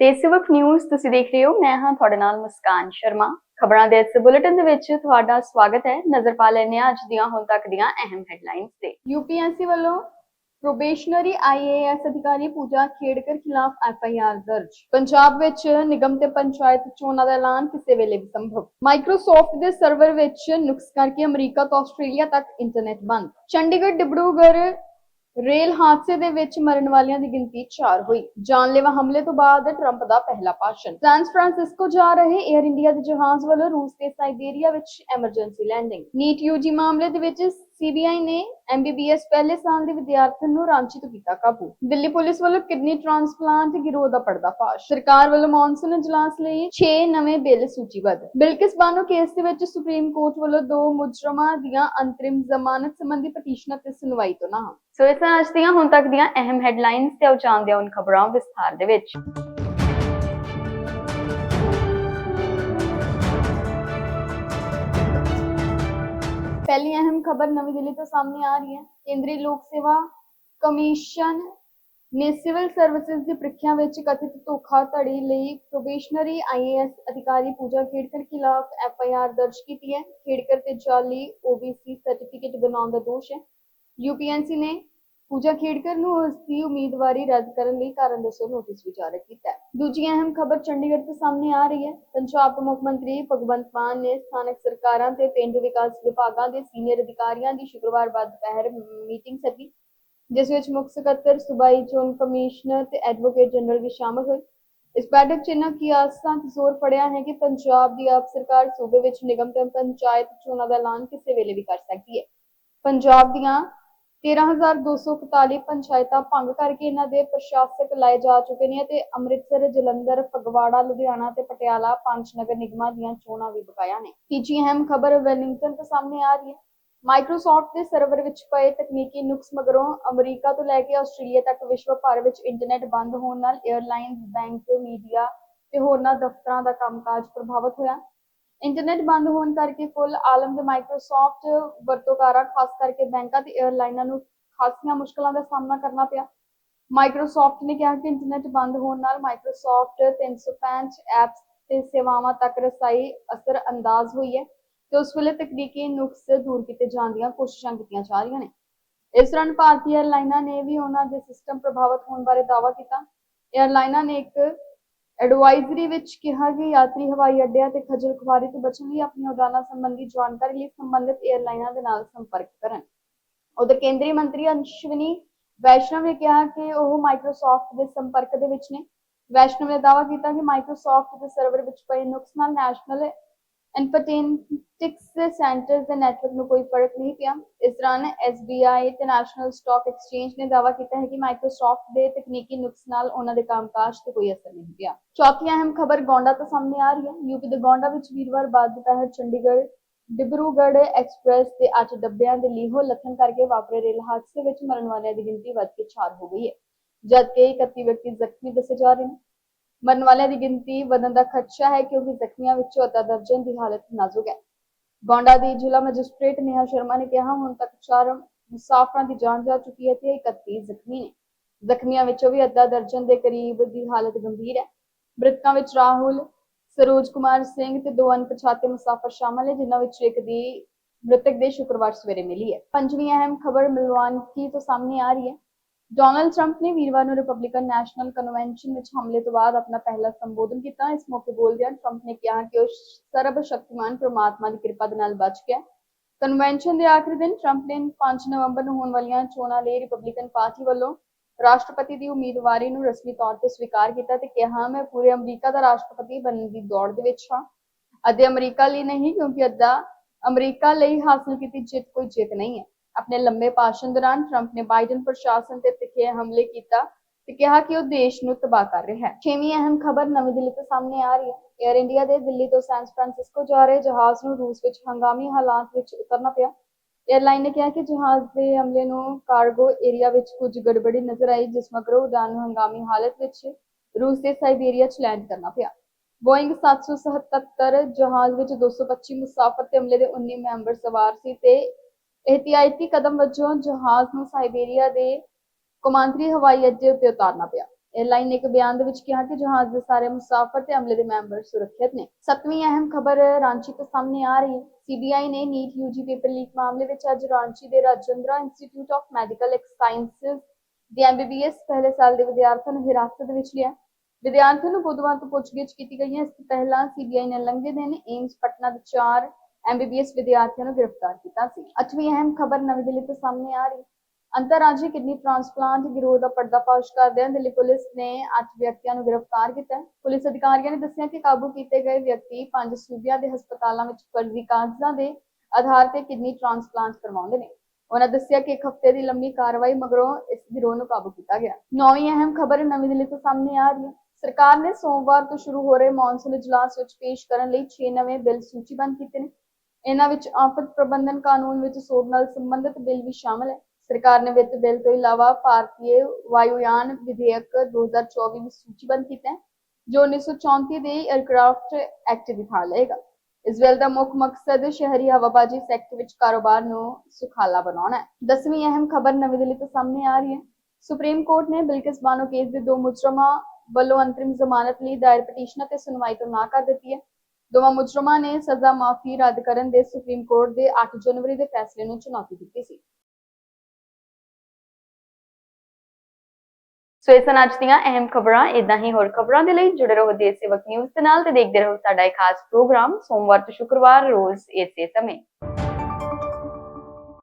ਤੇ ਸਿਵਕ ਨਿਊਜ਼ ਤੁਸੀਂ ਦੇਖ ਰਹੇ ਹੋ। ਮੈਂ ਹਾਂ ਤੁਹਾਡੇ ਨਾਲ ਮੁਸਕਾਨ ਸ਼ਰਮਾ। ਖਬਰਾਂ ਦੇ ਇਸ ਬੁਲੇਟਿਨ ਦੇ ਵਿੱਚ ਤੁਹਾਡਾ ਸਵਾਗਤ ਹੈ। ਨਜ਼ਰ ਪਾ ਲੈਂਦੇ ਹਾਂ ਅੱਜ ਦੀਆਂ, ਹੁਣ ਤੱਕ ਦੀਆਂ ਅਹਿਮ ਹੈਡਲਾਈਨਸ ਤੇ। ਯੂਪੀਐਸਸੀ ਵੱਲੋਂ ਪ੍ਰੋਬੇਸ਼ਨਰੀ ਆਈਏਐਸ ਅਧਿਕਾਰੀ ਪੂਜਾ ਖੇੜਕਰ ਖਿਲਾਫ ਐਫਆਈਆਰ ਦਰਜ। ਪੰਜਾਬ ਵਿੱਚ ਨਿਗਮ ਤੇ ਪੰਚਾਇਤ ਚੋਣਾਂ ਦਾ ਐਲਾਨ ਕਿਸੇ ਵੇਲੇ ਵੀ ਸੰਭਵ। ਮਾਈਕਰੋਸਾਫਟ ਦੇ ਸਰਵਰ ਵਿੱਚ ਨੁਕਸ ਕਰਕੇ ਅਮਰੀਕਾ ਤੋਂ ਆਸਟ੍ਰੇਲੀਆ ਤੱਕ ਇੰਟਰਨੈਟ ਬੰਦ। ਚੰਡੀਗੜ੍ਹ, ਡਿਬਰੂਗੜ੍ਹ ਰੇਲ ਹਾਦਸੇ ਦੇ ਵਿੱਚ ਮਰਨ ਵਾਲਿਆਂ ਦੀ ਗਿਣਤੀ 4 ਹੋਈ। ਜਾਨਲੇਵਾ ਹਮਲੇ ਤੋਂ ਬਾਅਦ ਟਰੰਪ ਦਾ ਪਹਿਲਾ ਭਾਸ਼ਣ। ਸੈਨ ਫਰਾਂਸਿਸਕੋ ਜਾ ਰਹੇ 에ਅਰ ਇੰਡੀਆ ਦੇ ਜਹਾਜ਼ ਵੱਲੋਂ ਰੂਸ ਦੇ ਸਾਈਬੇਰੀਆ ਵਿੱਚ ਐਮਰਜੈਂਸੀ ਲੈਂਡਿੰਗ ਨੀਟ ਯੂਜੀ ਮਾਮਲੇ ਦੇ ਵਿੱਚ ਸੀਬੀਆਈ ਨੇ ਐਮਬੀਬੀਐਸ ਪਹਿਲੇ ਸਾਲ ਦੇ ਵਿਦਿਆਰਥਣ ਨੂੰ ਰਾਂਚੀ ਤੋਂ ਕੀਤਾ ਕਾਬੂ। ਦਿੱਲੀ ਪੁਲਿਸ ਵੱਲੋਂ ਕਿਡਨੀ ਟ੍ਰਾਂਸਪਲਾਂਟ ਗਿਰੋਹ ਦਾ ਪਰਦਾਫਾਸ਼ ਸਰਕਾਰ ਵੱਲੋਂ ਮੌਨਸੂਨ ਇਜਲਾਸ ਲਈ 6 ਨਵੇਂ ਬਿੱਲ ਸੂਚੀਬੱਧ। ਬਿਲਕਿਸ ਬਾਨੋ ਕੇਸ ਦੇ ਵਿੱਚ ਸੁਪਰੀਮ ਕੋਰਟ ਵੱਲੋਂ ਦੋ ਮੁਜਰਮਾਂ ਦੀਆਂ ਅੰਤਰਿਮ ਜ਼ਮਾਨਤ ਸੰਬੰਧੀ ਪਟੀਸ਼ਨਾਂ ਤੇ ਸੁਣਵਾਈ ਤੋਂ ਨਾ ਸੋ ਇਸ ਤਰ੍ਹਾਂ ਅੱਜ ਦੀਆਂ ਹੁਣ ਤੱਕ ਦੀਆਂ ਅਹਿਮ ਹੈਡਲਾਈਨਸ ਤੇ ਆਓ ਜਾਣਦੇ ਹਾਂ ਖਬਰਾਂ ਵਿਸਥਾਰ ਦੇ ਵਿੱਚ। ਪਹਿਲੀ ਅਹਿਮ ਖਬਰ ਨਵੀਂ ਦਿੱਲੀ ਤੋਂ ਸਾਹਮਣੇ ਆ ਰਹੀ ਹੈ ਕੇਂਦਰੀ ਲੋਕ ਸੇਵਾ ਕਮਿਸ਼ਨ ਨੇ ਸਿਵਲ ਸਰਵਿਸਿਜ਼ ਦੀ ਪ੍ਰੀਖਿਆ ਵਿੱਚ ਕਥਿਤ ਧੋਖਾਧੜੀ ਲਈ ਪ੍ਰੋਬੇਸ਼ਨਰੀ ਆਈਏਐਸ ਅਧਿਕਾਰੀ ਪੂਜਾ ਖੇੜਕਰ ਖਿਲਾਫ ਐਫਆਈਆਰ ਦਰਜ ਕੀਤੀ ਹੈ। ਖੇੜਕਰ ਤੇ ਜਾਲੀ ਓਬੀਸੀ ਸਰਟੀਫਿਕੇਟ ਬਣਾਉਣ ਦਾ ਦੋਸ਼ ਹੈ। ਯੂਪੀਐਨਸੀ ਨੇ ਪੂਜਾ ਖੇੜਕਰ ਨੂੰ ਉਸ ਦੀ ਉਮੀਦਵਾਰੀ ਰੱਦ ਕਰਨ ਲਈ ਕਾਰਨ ਦੱਸੋ ਨੋਟਿਸ ਵੀ ਜਾਰੀ ਕੀਤਾ ਹੈ। ਦੂਜੀ ਅਹਿਮ ਖਬਰ ਚੰਡੀਗੜ੍ਹ ਤੋਂ ਸਾਹਮਣੇ ਆ ਰਹੀ ਹੈ। ਪੰਜਾਬ ਦੇ ਮੁੱਖ ਮੰਤਰੀ ਭਗਵੰਤ ਮਾਨ ਨੇ ਸਥਾਨਕ ਸਰਕਾਰਾਂ ਤੇ ਪਿੰਡ ਵਿਕਾਸ ਵਿਭਾਗਾਂ ਦੇ ਸੀਨੀਅਰ ਅਧਿਕਾਰੀਆਂ ਦੀ ਸ਼ੁੱਕਰਵਾਰ ਬਾਅਦ ਦੁਪਹਿਰ ਮੀਟਿੰਗ ਸੱਦੀ, ਜਿਸ ਵਿੱਚ ਮੁੱਖ ਸਕੱਤਰ, ਸੂਬਾਈ ਚੋਣ ਕਮਿਸ਼ਨਰ ਤੇ ਐਡਵੋਕੇਟ ਜਨਰਲ ਵੀ ਸ਼ਾਮਲ ਹੋਏ। ਇਸ ਬੈਠਕ 'ਚ ਇਹਨਾਂ ਕਿਆਸਾਂ ਤੇ ਜ਼ੋਰ ਫੜਿਆ ਹੈ ਕਿ ਪੰਜਾਬ ਦੀ ਆਪ ਸਰਕਾਰ ਸੂਬੇ ਵਿੱਚ ਨਿਗਮ ਤੇ ਪੰਚਾਇਤ ਚੋਣਾਂ ਦਾ ਐਲਾਨ ਕਿਸੇ ਵੇਲੇ ਵੀ ਕਰ ਸਕਦੀ ਹੈ। ਪੰਜਾਬ ਦੀਆਂ 13241 ਪੰਚਾਇਤਾਂ ਭੰਗ ਕਰਕੇ ਇਹਨਾਂ ਦੇ ਪ੍ਰਸ਼ਾਸਕ ਲਾਏ ਜਾ ਚੁੱਕੇ ਨੇ ਤੇ ਅੰਮ੍ਰਿਤਸਰ, ਜਲੰਧਰ, ਫਗਵਾੜਾ, ਲੁਧਿਆਣਾ ਤੇ ਪਟਿਆਲਾ ਪੰਜ ਨਗਰ ਨਿਗਮਾਂ ਦੀਆਂ ਚੋਣਾਂ ਵੀ ਬਕਾਇਆ ਨੇ। ਤੀਜੀ ਅਹਿਮ ਖਬਰ ਵੈਲਿੰਗਟਨ ਤੋਂ ਸਾਹਮਣੇ ਆ ਰਹੀ ਹੈ। ਮਾਈਕਰੋਸਾਫਟ ਦੇ ਸਰਵਰ ਵਿੱਚ ਪਏ ਤਕਨੀਕੀ ਨੁਕਸ ਮਗਰੋਂ ਅਮਰੀਕਾ ਤੋਂ ਲੈ ਕੇ ਆਸਟ੍ਰੇਲੀਆ ਤੱਕ ਵਿਸ਼ਵ ਭਰ ਵਿੱਚ ਇੰਟਰਨੈਟ ਬੰਦ ਹੋਣ ਨਾਲ 에ਅਰਲਾਈਨਜ਼ ਬੈਂਕ ਮੀਡੀਆ ਤੇ ਹੋਰਨਾਂ ਦਫ਼ਤਰਾਂ ਦਾ ਕੰਮਕਾਜ ਪ੍ਰਭਾਵਿਤ ਹੋਇਆ। ਇੰਟਰਨੈਟ ਬੰਦ ਹੋਣ ਕਰਕੇ ਫੁੱਲ ਆਲਮ ਦੇ ਮਾਈਕਰੋਸਾਫਟ ਵਰਤੋਂਕਾਰਾਂ, ਖਾਸ ਕਰਕੇ ਬੈਂਕਾਂ ਤੇ 에ਅਰਲਾਈਨਾਂ ਨੂੰ ਖਾਸੀਆਂ ਮੁਸ਼ਕਲਾਂ ਦਾ ਸਾਹਮਣਾ ਕਰਨਾ ਪਿਆ। ਮਾਈਕਰੋਸਾਫਟ ਨੇ ਕਿਹਾ ਕਿ ਇੰਟਰਨੈਟ ਬੰਦ ਹੋਣ ਨਾਲ ਮਾਈਕਰੋਸਾਫਟ 365 ਐਪਸ ਤੇ ਸੇਵਾਵਾਂ ਤੱਕ ਰਸਾਈ ਅਸਰ ਅੰਦਾਜ਼ ਹੋਈ ਹੈ ਤੇ ਉਸ ਵੇਲੇ ਤਕਨੀਕੀ ਨੁਕਸ ਦੂਰ ਕੀਤੇ ਜਾਣ ਦੀਆਂ ਕੋਸ਼ਿਸ਼ਾਂ ਕੀਤੀਆਂ ਜਾ ਰਹੀਆਂ ਨੇ। ਇਸ ਤਰ੍ਹਾਂ ਭਾਰਤੀ 에ਅਰਲਾਈਨਾਂ ਨੇ ਵੀ ਉਹਨਾਂ ਦੇ ਸਿਸਟਮ ਪ੍ਰਭਾਵਿਤ ਹੋਣ ਬਾਰੇ ਦਾਅਵਾ ਕੀਤਾ। 에ਅਰਲਾਈਨਾਂ ਨੇ ਇੱਕ ਐਡਵਾਈਜ਼ਰੀ ਵਿੱਚ ਕਿਹਾ ਕਿ ਯਾਤਰੀ ਹਵਾਈ ਅੱਡਿਆਂ ਤੇ ਖੱਜਲ ਖੁਆਰੀ ਤੋਂ ਬਚਣ ਲਈ ਆਪਣੀਆਂ ਉਡਾਨਾਂ ਸੰਬੰਧੀ ਜਾਣਕਾਰੀ ਲਈ ਸੰਬੰਧਿਤ 에ਅਰਲਾਈਨਾਂ ਦੇ ਨਾਲ ਸੰਪਰਕ ਕਰਨ। ਉਧਰ ਕੇਂਦਰੀ ਮੰਤਰੀ ਅਸ਼ਵਨੀ ਵੈਸ਼ਨਵ ਨੇ ਕਿਹਾ ਕਿ ਉਹ ਮਾਈਕਰੋਸਾਫਟ ਦੇ ਸੰਪਰਕ ਦੇ ਵਿੱਚ ਨੇ। ਵੈਸ਼ਨਵ ਨੇ ਦਾਅਵਾ ਕੀਤਾ ਕਿ ਮਾਈਕਰੋਸਾਫਟ ਦੇ ਸਰਵਰ ਵਿੱਚ ਪਏ ਨੁਕਸ ਨਾਲ ਨੈਸ਼ਨਲ ਇਨਫੋਟੈਨਟਿਕਸ ਸੈਂਟਰਸ ਦੇ ਨੈਟਵਰਕ ਨੂੰ ਕੋਈ ਫ਼ਰਕ ਨਹੀਂ ਪਿਆ। ਇਸ ਦੌਰਾਨ SBI ਤੇ ਨੈਸ਼ਨਲ ਸਟਾਕ ਐਕਸਚੇਂਜ ਨੇ ਦਾਅਵਾ ਕੀਤਾ ਹੈ ਕਿ ਮਾਈਕਰੋਸਾਫਟ ਦੇ ਤਕਨੀਕੀ ਨੁਕਸ ਨਾਲ ਉਹਨਾਂ ਦੇ ਕੰਮਕਾਜ ਤੇ ਕੋਈ ਅਸਰ ਨਹੀਂ ਪਿਆ। ਚੌਥੀ ਅਹਿਮ ਖਬਰ ਗੋਂਡਾ ਤੋਂ ਸਾਹਮਣੇ ਆ ਰਹੀ ਹੈ। ਯੂਪੀ ਦੇ ਗੋਂਡਾ ਵਿੱਚ ਵੀਰਵਾਰ ਬਾਅਦ ਦੁਪਹਿਰ ਚੰਡੀਗੜ੍ਹ, ਡਿਬਰੂਗੜ੍ਹ ਐਕਸਪ੍ਰੈਸ ਦੇ ਅੱਜ ਡੱਬਿਆਂ ਦੇ ਲੀਹੋ ਲੱਥਣ ਕਰਕੇ ਵਾਪਰੇ ਰੇਲ ਹਾਦਸੇ ਵਿੱਚ ਮਰਨ ਵਾਲਿਆਂ ਦੀ ਗਿਣਤੀ ਵੱਧ ਕੇ 4 ਹੋ ਗਈ ਹੈ। ਜਦਕਿ 31 ਵਿਅਕਤੀ ਜ਼ਖਮੀ ਦੱਸੇ ਜਾ ਰਹੇ ਨੇ। ਮਰਨ ਵਾਲਿਆਂ ਦੀ ਗਿਣਤੀ ਵਧਣ ਦਾ ਖਦਸ਼ਾ ਹੈ ਕਿਉਂਕਿ ਜ਼ਖਮੀਆਂ ਵਿੱਚੋਂ ਅੱਧਾ ਦਰਜਨ ਦੀ ਹਾਲਤ ਨਾਜ਼ੁਕ ਹੈ। ਗੋਂਡਾ ਦੀ ਜ਼ਿਲ੍ਹਾ ਮੈਜਿਸਟ੍ਰੇਟ ਨੇਹਾ ਸ਼ਰਮਾ ਨੇ ਕਿਹਾ, ਹੁਣ ਤੱਕ ਚਾਰ ਮੁਸਾਫਰਾਂ ਦੀ ਜਾਨ ਜਾ ਚੁੱਕੀ ਹੈ ਤੇ 31 ਜ਼ਖਮੀ ਨੇ। ਜ਼ਖਮੀਆਂ ਵਿੱਚੋਂ ਵੀ ਅੱਧਾ ਦਰਜਨ ਦੇ ਕਰੀਬ ਦੀ ਹਾਲਤ ਗੰਭੀਰ ਹੈ। ਮ੍ਰਿਤਕਾਂ ਵਿੱਚ ਰਾਹੁਲ, ਸਰੋਜ ਕੁਮਾਰ ਸਿੰਘ ਤੇ ਦੋ ਅਣਪਛਾਤੇ ਮੁਸਾਫਰ ਸ਼ਾਮਲ ਹੈ ਜਿਨ੍ਹਾਂ ਵਿੱਚ ਇੱਕ ਦੀ ਮ੍ਰਿਤਕ ਦੇ ਸ਼ੁੱਕਰਵਾਰ ਸਵੇਰੇ ਮਿਲੀ ਹੈ। ਪੰਜਵੀਂ ਅਹਿਮ ਖਬਰ ਮਿਲਵਾਨਕੀ ਤੋਂ ਸਾਹਮਣੇ ਆ ਰਹੀ ਹੈ। ਡੋਨਲਡ ਟਰੰਪ ਨੇ ਵੀਰਵਾਰ ਨੂੰ ਰਿਪਬਲਿਕਨ ਨੈਸ਼ਨਲ ਕਨਵੈਨਸ਼ਨ ਵਿੱਚ ਹਮਲੇ ਤੋਂ ਬਾਅਦ ਆਪਣਾ ਪਹਿਲਾ ਸੰਬੋਧਨ ਕੀਤਾ। ਇਸ ਮੌਕੇ ਬੋਲਦਿਆਂ ਟਰੰਪ ਨੇ ਕਿਹਾ ਕਿ ਉਹ ਸਰਬ ਸ਼ਕਤੀਮਾਨ ਪ੍ਰਮਾਤਮਾ ਦੀ ਕਿਰਪਾ ਦੇ ਨਾਲ ਬਚ ਗਿਆ। ਕਨਵੈਨਸ਼ਨ ਦੇ ਆਖਰੀ ਦਿਨ ਟਰੰਪ ਨੇ 5 ਨਵੰਬਰ ਨੂੰ ਹੋਣ ਵਾਲੀਆਂ ਚੋਣਾਂ ਲਈ ਰਿਪਬਲਿਕਨ ਪਾਰਟੀ ਵੱਲੋਂ ਰਾਸ਼ਟਰਪਤੀ ਦੀ ਉਮੀਦਵਾਰੀ ਨੂੰ ਰਸਮੀ ਤੌਰ ਤੇ ਸਵੀਕਾਰ ਕੀਤਾ ਤੇ ਕਿਹਾ, ਮੈਂ ਪੂਰੇ ਅਮਰੀਕਾ ਦਾ ਰਾਸ਼ਟਰਪਤੀ ਬਣਨ ਦੀ ਦੌੜ ਦੇ ਵਿੱਚ ਹਾਂ। ਅੱਧੇ ਅਮਰੀਕਾ ਲਈ ਨਹੀਂ, ਕਿਉਂਕਿ ਅੱਧਾ ਅਮਰੀਕਾ ਲਈ ਹਾਸਲ ਕੀਤੀ ਜਿੱਤ ਕੋਈ ਜਿੱਤ ਨਹੀਂ ਹੈ। ਆਪਣੇ ਲੰਬੇ ਭਾਸ਼ਣ ਦੌਰਾਨ ਟਰੰਪ ਨੇ ਬਾਈਡਨ ਪ੍ਰਸ਼ਾਸਨ ਤੇ ਤਿੱਖੇ ਹਮਲੇ ਕੀਤਾ ਤੇ ਕਿਹਾ ਕਿ ਉਹ ਦੇਸ਼ ਨੂੰ ਤਬਾਹ ਕਰ ਰਿਹਾ ਹੈ। ਛੇਵੀਂ ਅਹਿਮ ਖਬਰ ਨਵੀਂ ਦਿੱਲੀ ਤੋਂ ਸਾਹਮਣੇ ਆ ਰਹੀ ਹੈ। 에ਅਰ ਇੰਡੀਆ ਦੇ ਦਿੱਲੀ ਤੋਂ ਸੈਨ ਫਰਾਂਸਿਸਕੋ ਜਾ ਰਹੇ ਜਹਾਜ਼ ਨੂੰ ਰੂਸ ਵਿੱਚ ਹੰਗਾਮੀ ਹਾਲਾਤ ਵਿੱਚ ਉਤਰਨਾ ਪਿਆ। 에ਅਰਲਾਈਨ ਨੇ ਕਿਹਾ ਕਿ ਜਹਾਜ਼ ਦੇ ਹਮਲੇ ਨੂੰ ਕਾਰਗੋ ਏਰੀਆ ਵਿੱਚ ਕੁਝ ਗੜਬੜੀ ਨਜ਼ਰ ਆਈ, ਜਿਸ ਮਗਰੋਂ ਉਡਾਨ ਨੂੰ ਹੰਗਾਮੀ ਹਾਲਤ ਵਿੱਚ ਰੂਸ ਦੇ ਸਾਈਬੇਰੀਆ 'ਚ ਲੈਂਡ ਕਰਨਾ ਪਿਆ। ਬੋਇੰਗ 777 ਜਹਾਜ਼ ਵਿੱਚ 225 ਮੁਸਾਫਰ ਤੇ ਹਮਲੇ ਦੇ 19 ਮੈਂਬਰ ਸਵਾਰ ਸੀ ਤੇ ਇਹਤਿਆਤੀ ਕਦਮ ਵਜੋਂ ਜਹਾਜ਼ ਨੂੰ ਸਾਈਬੇਰੀਆ ਦੇ ਕੌਮਾਂਤਰੀ ਹਵਾਈ ਅੱਡੇ ਉੱਤੇ ਉਤਾਰਨਾ ਪਿਆ। 에ਅਰਲਾਈਨ ਨੇ ਇੱਕ ਬਿਆਨ ਦੇ ਵਿੱਚ ਕਿਹਾ ਕਿ ਜਹਾਜ਼ ਦੇ ਸਾਰੇ ਮੁਸਾਫਰ ਤੇ ਅਮਲੇ ਦੇ ਮੈਂਬਰ ਸੁਰੱਖਿਅਤ ਨੇ। ਸੱਤਵੀਂ ਅਹਿਮ ਖਬਰ ਰਾਂਚੀ ਤੋਂ ਸਾਹਮਣੇ ਆ ਰਹੀ। ਹੈ ਸੀਬੀਆਈ ਨੇ ਨੀਟ ਯੂਜੀ ਪੇਪਰ ਲੀਕ ਮਾਮਲੇ ਵਿੱਚ ਅੱਜ ਰਾਂਚੀ ਦੇ Rajendra institute of medical sciences ਦੇ ਐਮਬੀਬੀਐਸ ਪਹਿਲੇ ਸਾਲ ਦੇ ਵਿਦਿਆਰਥੀਆਂ ਨੂੰ ਹਿਰਾਸਤ ਵਿੱਚ ਲਿਆ। ਵਿਦਿਆਰਥੀਆਂ ਨੂੰ ਬੁੱਧਵਾਰ ਤੋਂ ਪੁੱਛਗਿੱਛ ਕੀਤੀ ਗਈ ਹੈ। ਇਸ ਤੋਂ ਪਹਿਲਾਂ ਸੀਬੀਆਈ ਨੇ ਲੰਘੇ ਦਿਨ ਏਮਸ ਪਟਨਾ ਦੇ ਚਾਰ ਐਮਬੀਬੀਐਸ ਵਿਦਿਆਰਥੀਆਂ ਨੂੰ ਗ੍ਰਿਫਤਾਰ ਕੀਤਾ ਸੀ। ਅੱਠਵੀਂ ਅਹਿਮ ਖਬਰ ਨਵੀਂ ਦਿੱਲੀ ਤੋਂ ਸਾਹਮਣੇ ਆ ਰਹੀ। ਅੰਤਰਰਾਜੀ ਕਿਡਨੀ ਟ੍ਰਾਂਸਪਲਾਂਟ ਗਿਰੋਹ ਦਾ ਪਰਦਾਫਾਸ਼ ਕਰਦਿਆਂ ਦਿੱਲੀ ਪੁਲਿਸ ਨੇ ਅੱਠ ਵਿਅਕਤੀਆਂ ਨੂੰ ਗ੍ਰਿਫਤਾਰ ਕੀਤਾ। ਪੁਲਿਸ ਅਧਿਕਾਰੀਆਂ ਨੇ ਦੱਸਿਆ ਕਿ ਕਾਬੂ ਕੀਤੇ ਗਏ ਵਿਅਕਤੀ ਪੰਜ ਸੂਬਿਆਂ ਦੇ ਹਸਪਤਾਲਾਂ ਵਿੱਚ ਫਰਜ਼ੀ ਕਾਗਜ਼ਾਂ ਦੇ ਆਧਾਰ ਤੇ ਕਿਡਨੀ ਟ੍ਰਾਂਸਪਲਾਂਟ ਕਰਵਾਉਂਦੇ ਨੇ। ਉਹਨਾਂ ਦੱਸਿਆ ਕਿ ਇੱਕ ਹਫ਼ਤੇ ਦੀ ਲੰਮੀ ਕਾਰਵਾਈ ਮਗਰੋਂ ਇਸ ਗਿਰੋਹ ਨੂੰ ਕਾਬੂ ਕੀਤਾ ਗਿਆ। ਨੌਵੀਂ ਅਹਿਮ ਖਬਰ ਨਵੀਂ ਦਿੱਲੀ ਤੋਂ ਸਾਹਮਣੇ ਆ ਰਹੀ ਹੈ। ਸਰਕਾਰ ਨੇ ਸੋਮਵਾਰ ਤੋਂ ਸ਼ੁਰੂ ਹੋ ਰਹੇ ਮੌਨਸੂਨ ਇਜਲਾਸ ਵਿੱਚ ਪੇਸ਼ ਕਰਨ ਲਈ 6 ਨਵੇਂ ਬਿੱਲ ਸੂਚੀਬੱਧ ਕੀਤੇ ਨੇ। ਇਹਨਾਂ ਵਿੱਚ ਆਫਤ ਪ੍ਰਬੰਧਨ ਕਾਨੂੰਨ ਵਿੱਚ ਸੋਧ ਨਾਲ ਸੰਬੰਧਿਤ ਬਿੱਲ ਵੀ ਸ਼ਾਮਲ ਹੈ। ਸਰਕਾਰ ਨੇ ਵਿੱਤ ਬਿੱਲ ਤੋਂ ਇਲਾਵਾ ਭਾਰਤੀ ਵਾਯੂਯਾਨ ਵਿਧੇਇਕ 2024 ਵੀ ਸੂਚੀਬੱਧ ਕੀਤਾ ਹੈ, ਜੋ 1934 ਦੇ 에ਅਰਕ੍ਰਾਫਟ ਐਕਟ ਦੀ ਥਾਂ ਲਏਗਾ। ਇਸ ਬਿੱਲ ਦਾ ਮੁੱਖ ਮਕਸਦ ਸ਼ਹਿਰੀ ਹਵਾਬਾਜ਼ੀ ਸੈਕਟਰ ਵਿੱਚ ਕਾਰੋਬਾਰ ਨੂੰ ਸੁਖਾਲਾ ਬਣਾਉਣਾ ਹੈ। ਦਸਵੀਂ ਅਹਿਮ ਖਬਰ ਨਵੀਂ ਦਿੱਲੀ ਤੋਂ ਸਾਹਮਣੇ ਆ ਰਹੀ ਹੈ। ਸੁਪਰੀਮ ਕੋਰਟ ਨੇ ਬਿਲਕਿਸ ਬਾਨੋ ਕੇਸ ਦੇ ਦੋ ਮੁਜਰਮਾਂ ਵੱਲੋਂ ਅੰਤਰਿਮ ਜ਼ਮਾਨਤ ਲਈ ਦਾਇਰ ਪਟੀਸ਼ਨਾਂ ਤੇ ਸੁਣਵਾਈ ਤੋਂ ਨਾ ਕਰ ਦਿੱਤੀ ਹੈ। ਦੋਵਾਂ ਮੁਜਰਮਾਂ ਨੇ ਸਜ਼ਾ ਮਾਫੀ ਰੱਦ ਕਰਨ ਦੇ ਸੁਪਰੀਮ ਕੋਰਟ ਦੇ 8 ਜਨਵਰੀ ਦੇ ਫੈਸਲੇ ਨੂੰ ਚੁਣੌਤੀ ਦਿੱਤੀ ਸੀ। ਸੋ ਇਹ ਸਨ ਅੱਜ ਦੀਆਂ ਅਹਿਮ ਖਬਰਾਂ। ਇਦਾਂ ਹੀ ਹੋਰ ਖਬਰਾਂ ਦੇ ਲਈ ਜੁੜੇ ਰਹੋ ਦੇਸ਼ ਸੇਵਕ ਨਿਊਜ਼ ਦੇ ਨਾਲ ਤੇ ਦੇਖਦੇ ਰਹੋ ਸਾਡਾ ਇਹ ਖਾਸ ਪ੍ਰੋਗਰਾਮ ਸੋਮਵਾਰ ਤੋਂ ਸ਼ੁੱਕਰਵਾਰ ਰੋਜ਼ ਇਸੇ ਸਮੇਂ।